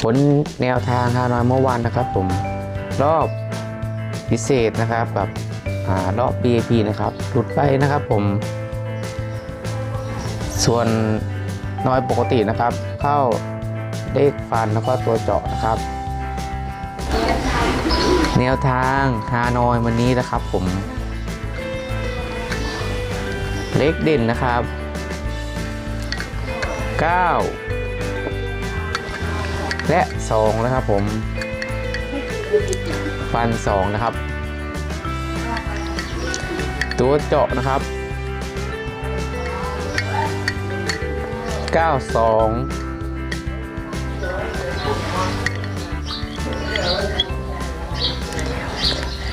ผลแนวทางฮานอยเมื่อวานนะครับผมรอบพิเศษนะครับกับอ่ารอบ BAP นะครับหลุดไปนะครับผม ส่วนน้อยปกตินะครับ เข้าเลขฟันแล้วก็ตัวเจาะนะครับ แนวทางฮานอยวันนี้นะครับผม เลขเด่นนะครับ 9 และ2นะครับผม ฟัน 2 นะครับ ตัวเจาะนะครับ 92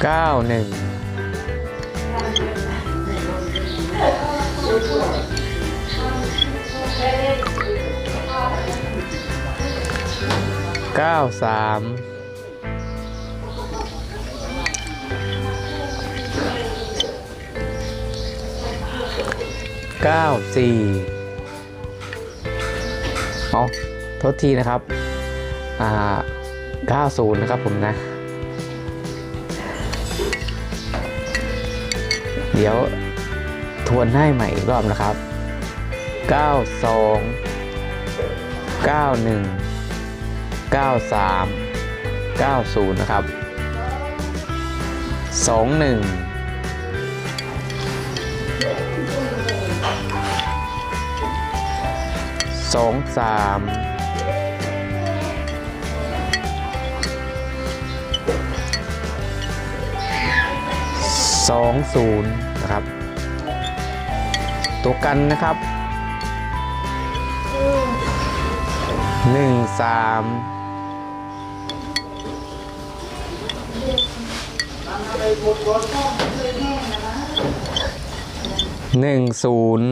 91 เก้าสามเก้าสี่เอาโทษทีนะครับ อ่าเก้าศูนย์นะครับผมนะ เดี๋ยวทวนให้ใหม่อีกรอบนะครับเก้ 9390 นะครับ 21 2 3 2 0 นะครับ ตัวกันนะครับ 1 3 หนึ่งศูนย์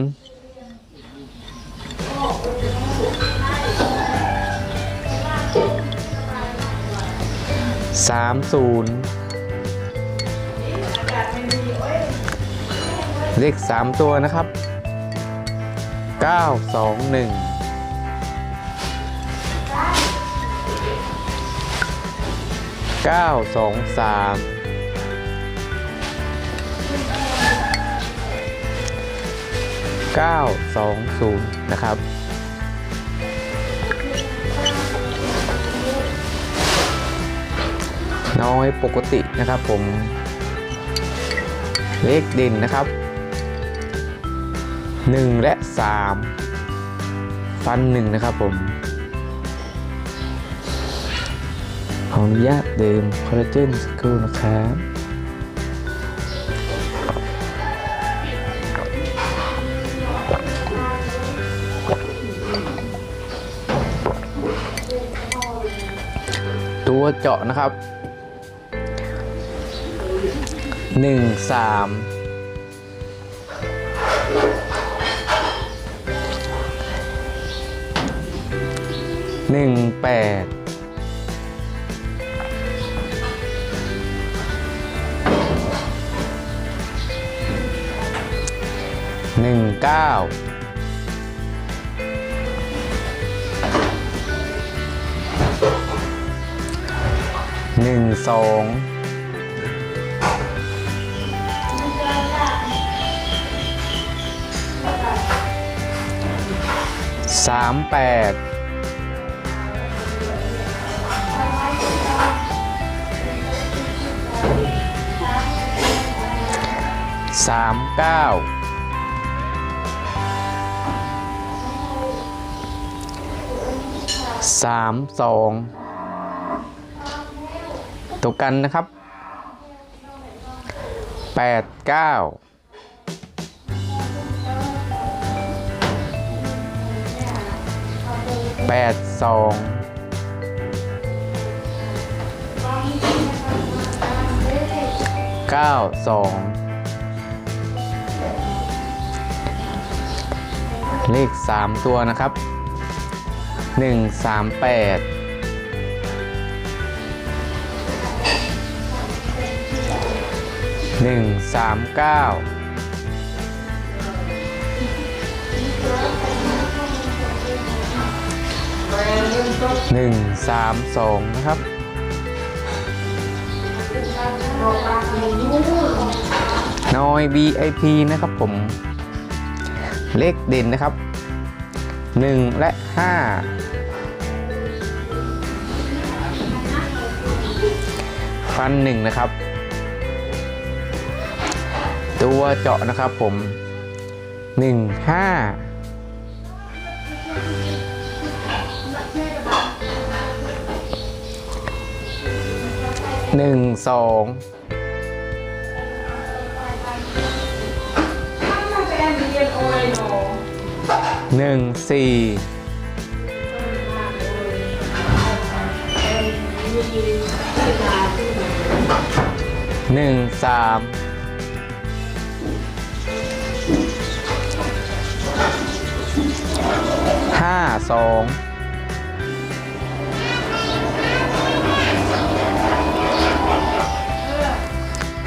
สามศูนย์เลขสามตัวนะครับเก้าสองหนึ่งเก้าสองสาม เก้าสองศูนย์นะครับ น้อยปกตินะครับผม เลขเด่นนะครับหนึ่งและสามฟันหนึ่งนะครับผม ขออนุญาตดื่มคอลลาเจนสกูนะครับ ตัวเจาะนะครับหนึ่งสามหนึ่งแปดหนึ่งเก้า หนึ่งสองสามแปดสามเก้าสามสอง ตัวกันนะครับแปดเก้าแปดสองเก้าสองเลขสามตัวนะครับหนึ่งสามแปด หนึ่งสามเก้าหนึ่งสามสองนะครับนอย VIP นะครับผม เลขเด่นนะครับ 1 และ 5 ฟัน 1 นะครับ ตัวเจาะนะครับผม 1 5 1 2หนึ่งสี่หนึ่งสาม สอง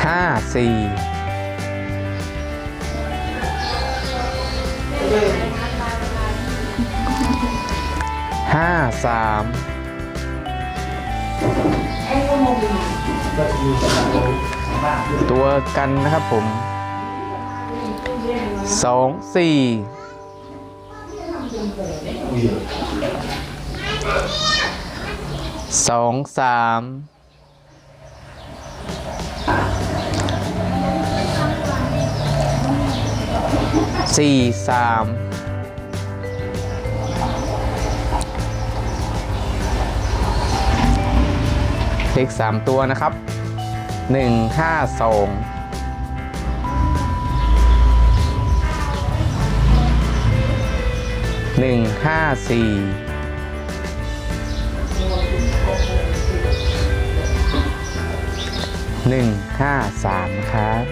ห้าสี่ห้าสามตัวกันนะครับผมสองสี่ สองสามสี่สามเลขสามตัวนะครับหนึ่งห้าสอง หนึ่งห้าสี่หนึ่งห้าสามครับ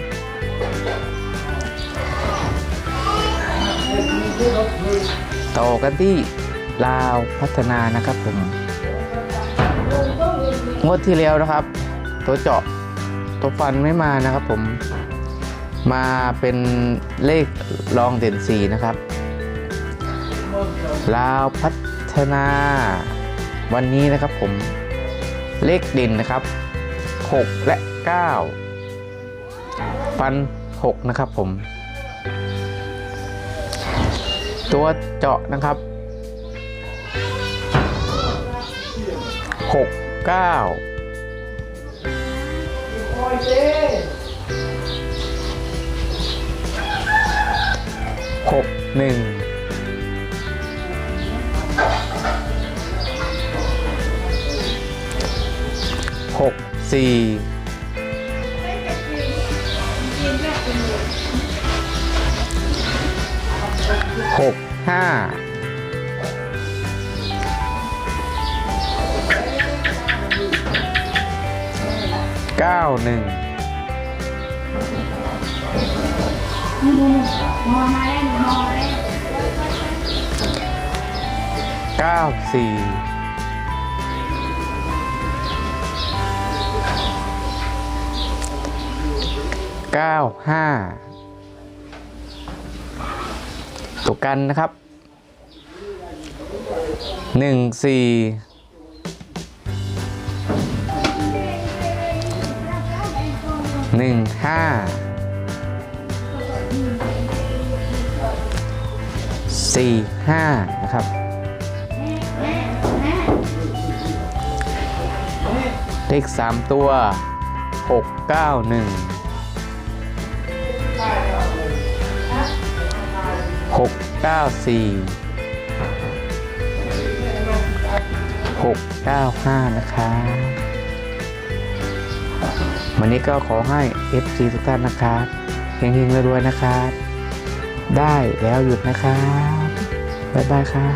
ต่อกันที่ลาวพัฒนานะครับผมงวดที่แล้วนะครับ ตัวเจาะตัวฟันไม่มานะครับผมมาเป็นเลขรองเด่นสีนะครับ ลาวพัฒนา วันนี้นะครับผมเลขเด่นนะครับ 6 และ 9 ฟัน 6 นะครับผม ตัวเจาะนะครับ 6 9 6 1 กสี่หกห้าเก้าหนึ่งเก้าสี่ เก้าห้าตัวกันนะครับหนึ่งสี่หนึ่งห้าสี่ห้านะครับ เลขสามตัวหกเก้าหนึ่ง หกเก้าสี่หกเก้าห้านะคะ วันนี้ก็ขอให้ FC ทุกท่านนะครับเฮงๆรวยๆนะครับ ได้แล้วหยุดนะครับ บ๊ายบายครับ